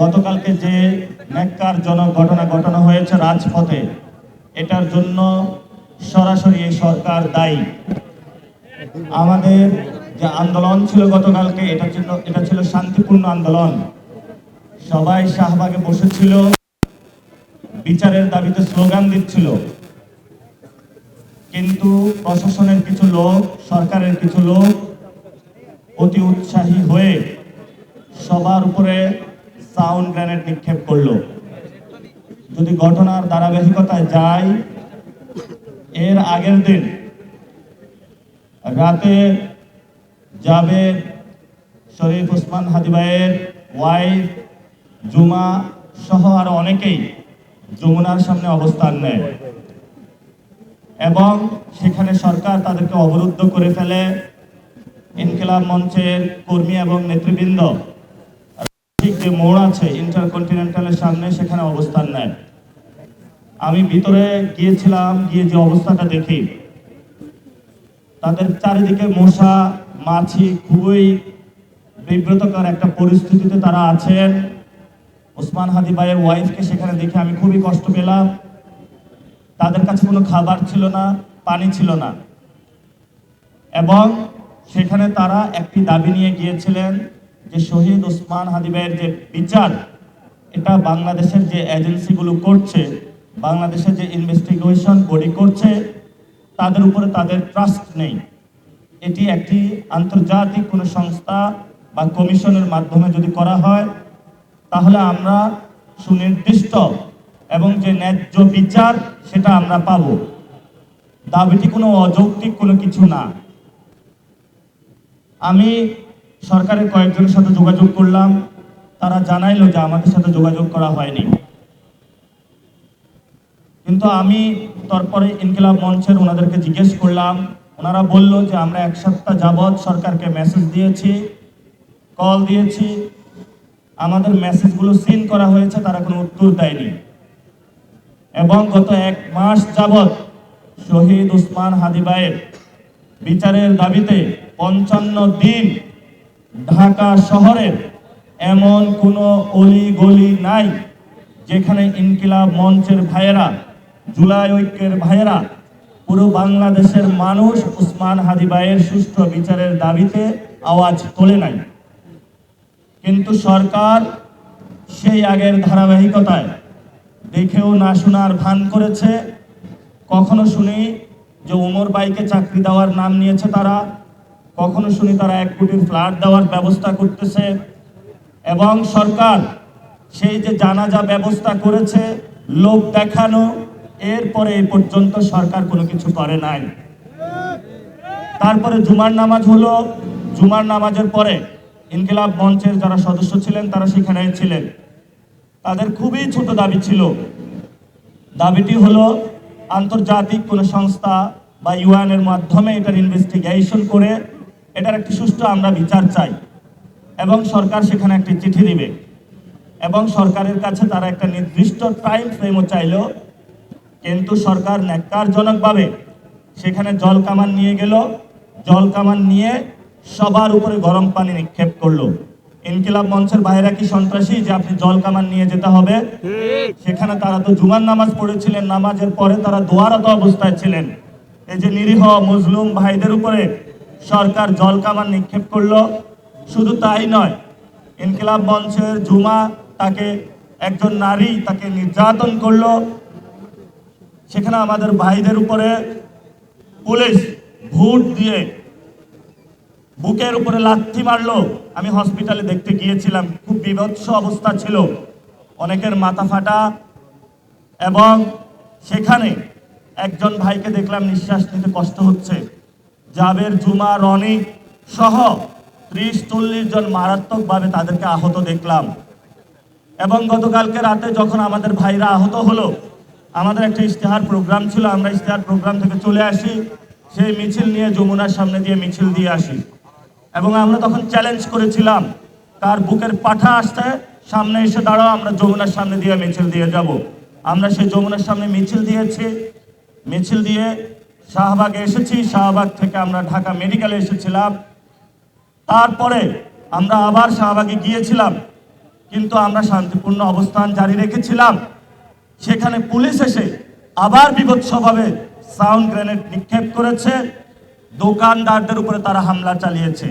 গতকালকে যে ন্যাক্কারজনক ঘটনা ঘটানো হয়েছে রাজপথে, এটার জন্য সরাসরি সরকার দায়ী। আমাদের যে আন্দোলন ছিল গতকালকে, এটা ছিল এটা ছিল শান্তিপূর্ণ আন্দোলন। সবাই শাহবাগে বসেছিল, বিচারের দাবিতে স্লোগান দিচ্ছিল। কিন্তু প্রশাসনের কিছু লোক, সরকারের কিছু লোক অতি উৎসাহী হয়ে সবার উপরে সাউন্ড গ্রেনেড নিক্ষেপ করল। যদি ঘটনার ধারাবাহিকতায় যায় এর আগের দিন রাতে জাবেদ শরীফ ওসমান হাদিবাইয়ের ওয়াইফ জুমা সহ আরও অনেকেই যমুনার সামনে অবস্থান নেয়। এবং সেখানে সরকার তাদেরকে অবরুদ্ধ করে ফেলে। ইনকিলাব মঞ্চের কর্মী এবং নেতৃবৃন্দ যে মোড় আছে ইন্টারকন্টিনেন্টালের সামনে, সেখানে অবস্থান নেয় আমি ভিতরে গিয়েছিলাম, গিয়ে যে অবস্থাটা দেখি, তাদের চারিদিকে মশা, মাছি, খুবই বিব্রতকর একটা পরিস্থিতিতে তারা আছেন। ওসমান হাদি ভাইয়ের ওয়াইফকে সেখানে দেখে আমি খুবই কষ্ট পেলাম। তাদের কাছে কোনো খাবার ছিল না, পানি ছিল না। এবং সেখানে তারা একটি দাবি নিয়ে গিয়েছিলেন যে শহীদ ওসমান হাদি ভাইয়ের যে বিচার, এটা বাংলাদেশের যে এজেন্সিগুলো করছে, বাংলাদেশের যে ইনভেস্টিগেশন বডি করছে, তাদের উপরে তাদের ট্রাস্ট নেই। এটি একটি আন্তর্জাতিক কোনো সংস্থা বা কমিশনের মাধ্যমে যদি করা হয়, তাহলে আমরা সুনির্দিষ্ট এবং যে ন্যায্য বিচার, সেটা আমরা পাব। দাবিটি কোনো অযৌক্তিক কোনো কিছু না। আমি সরকারের কয়েকজনের সাথে যোগাযোগ করলাম। তারা জানাইলো যে আমাদের সাথে যোগাযোগ করা হয়নি। কিন্তু আমি তারপরে ইনকিলাব মঞ্চের ওনাদেরকে জিজ্ঞেস করলাম, ওনারা বলল যে আমরা এক সপ্তাহ যাবৎ সরকারকে মেসেজ দিয়েছি কল দিয়েছি। আমাদের মেসেজগুলো সিন করা হয়েছে, তারা কোনো উত্তর দেয়নি। এবং গত এক মাস যাবৎ শহীদ উসমান হাদিবায়ের বিচারের দাবিতে পঞ্চান্ন দিন ঢাকা শহরের এমন কোনো অলি গলি নাই যেখানে ইনকিলাব মঞ্চের ভাইয়েরা, জুলাই ঐক্যের ভাইয়েরা, পুরো বাংলাদেশের মানুষ উসমান হাদিবাইয়ের সুষ্ঠু বিচারের দাবিতে আওয়াজ তোলে নাই। কিন্তু সরকার সেই আগের ধারাবাহিকতায় দেখেও না শোনার ভান করেছে। কখনো শুনি যে উমর বাইকে চাকরি দেওয়ার নাম নিয়েছে তারা। কখনো শুনি তারা এক কোটির ফ্ল্যাট দেওয়ার ব্যবস্থা করতেছে এবং সরকার সেই যে জানাজা ব্যবস্থা করেছে, লোক দেখানো, এরপরে এই পর্যন্ত সরকার কোনো কিছু করে নাই। তারপরে জুমার নামাজ হলো, জুমার নামাজের পরে ইনকিলাব মঞ্চের যারা সদস্য ছিলেন, তারা সেখানে ছিলেন। তাদের খুবই ছোট দাবি ছিল। দাবিটি হলো আন্তর্জাতিক কোনো সংস্থা বা ইউএনের মাধ্যমে এটার ইনভেস্টিগেশন করে এটার একটি সুষ্ঠু আমরা বিচার চাই। এবং সরকার সেখানে একটি চিঠি দিবে। এবং সরকারের কাছে তারা একটা নির্দিষ্ট টাইম ফ্রেমও চাইল। কিন্তু সরকার ন্যাক্কারজনকভাবে সেখানে জল কামান নিয়ে গেল। জল কামান নিয়ে সবার উপরে গরম পানি নিক্ষেপ করল। ইনকিলাব মঞ্চের বাইরা কি সন্ত্রাসী যে আপনি জল কামান নিয়ে যেতে হবে? সেখানে তারা তো জুমার নামাজ পড়েছিলেন। নামাজের পরে তারা দোয়ারত অবস্থায় ছিলেন। এই যে নিরীহ, মুসলুম ভাইদের উপরে সরকার জল কামান নিক্ষেপ করল। শুধু তাই নয়, ইনকিলাব মঞ্চের জুমা তাকে একজন নারী তাকে নির্যাতন করল। সেখানে আমাদের ভাইদের উপরে পুলিশ ভোট দিয়ে বুকের উপরে লাথি মারলো। আমি হসপিটালে দেখতে গিয়েছিলাম, খুব বিভৎস অবস্থা ছিল। অনেকের মাথা ফাটা এবং সেখানে একজন ভাইকে দেখলাম নিঃশ্বাস নিতে কষ্ট হচ্ছে। জাবের, জুমা, রনি সহ ত্রিশ, চল্লিশ জন মারাত্মকভাবে তাদেরকে আহত দেখলাম। এবং গতকালকে রাতে যখন আমাদের ভাইরা আহত হলো, আমাদের একটা ইশতেহার প্রোগ্রাম ছিল, আমরা ইশতেহার প্রোগ্রাম থেকে চলে আসি, সেই মিছিল নিয়ে যমুনার সামনে দিয়ে মিছিল দিয়ে আসি। এবং আমরা তখন চ্যালেঞ্জ করেছিলাম, কার বুকের পাঠা আসতে সামনে এসে দাঁড়াও, আমরা যমুনার সামনে দিয়ে মিছিল দিয়ে যাব। আমরা সেই যমুনার সামনে মিছিল দিয়েছি, মিছিল দিয়ে শাহবাগে এসেছি, শাহবাগ থেকে আমরা ঢাকা মেডিকেলে এসেছিলাম। তারপরে আমরা আবার শাহবাগে গিয়েছিলাম, কিন্তু আমরা শান্তিপূর্ণ অবস্থান জারি রেখেছিলাম। সেখানে পুলিশ এসে আবার বিভৎসভাবে সাউন্ড গ্রেনেড নিক্ষেপ করেছে। দোকানদারদের উপরে তারা হামলা চালিয়েছে।